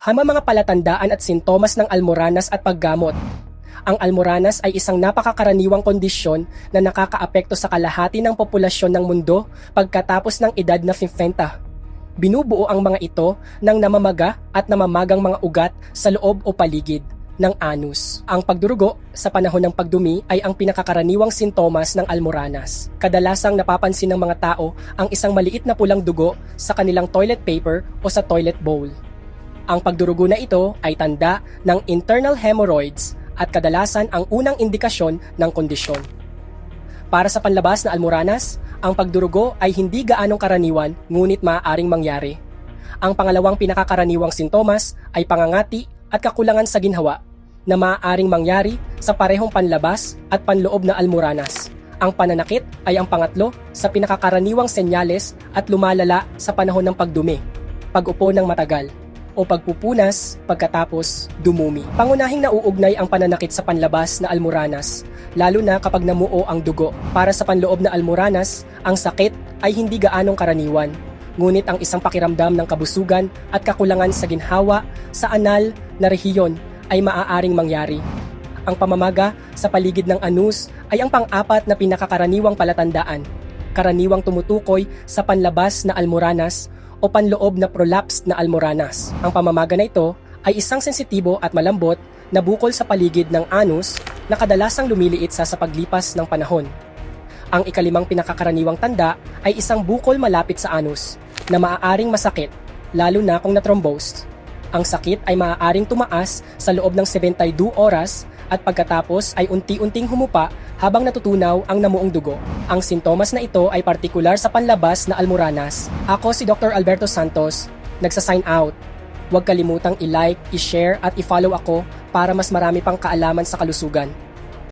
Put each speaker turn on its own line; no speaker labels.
Hama mga palatandaan at sintomas ng almoranas at paggamot. Ang almoranas ay isang napakakaraniwang kondisyon na nakakaapekto sa kalahati ng populasyon ng mundo pagkatapos ng edad na 50. Binubuo ang mga ito ng namamaga at namamagang mga ugat sa loob o paligid ng anus. Ang pagdurugo sa panahon ng pagdumi ay ang pinakakaraniwang sintomas ng almoranas. Kadalasang napapansin ng mga tao ang isang maliit na pulang dugo sa kanilang toilet paper o sa toilet bowl. Ang pagdurugo na ito ay tanda ng internal hemorrhoids at kadalasan ang unang indikasyon ng kondisyon. Para sa panlabas na almoranas, ang pagdurugo ay hindi gaanong karaniwan ngunit maaaring mangyari. Ang pangalawang pinakakaraniwang sintomas ay pangangati at kakulangan sa ginhawa na maaaring mangyari sa parehong panlabas at panloob na almoranas. Ang pananakit ay ang pangatlo sa pinakakaraniwang senyales at lumalala sa panahon ng pagdumi, pag-upo ng matagal, o pagpupunas pagkatapos dumumi. Pangunahing nauugnay ang pananakit sa panlabas na almoranas, lalo na kapag namuo ang dugo. Para sa panloob na almoranas, ang sakit ay hindi gaanong karaniwan. Ngunit ang isang pakiramdam ng kabusugan at kakulangan sa ginhawa sa anal na rehiyon ay maaaring mangyari. Ang pamamaga sa paligid ng anus ay ang pang-apat na pinakakaraniwang palatandaan. Karaniwang tumutukoy sa panlabas na almoranas o panloob na prolapsed na almoranas. Ang pamamaga na ito ay isang sensitibo at malambot na bukol sa paligid ng anus na kadalasang lumiliit sa sa paglipas ng panahon. Ang ikalimang pinakakaraniwang tanda ay isang bukol malapit sa anus na maaaring masakit, lalo na kung na-thrombosed. Ang sakit ay maaaring tumaas sa loob ng 72 oras at pagkatapos ay unti-unting humupa habang natutunaw ang namuong dugo. Ang sintomas na ito ay partikular sa panlabas na almoranas. Ako si Dr. Alberto Santos, nagsa-sign out. Huwag kalimutang i-like, i-share at i-follow ako para mas marami pang kaalaman sa kalusugan.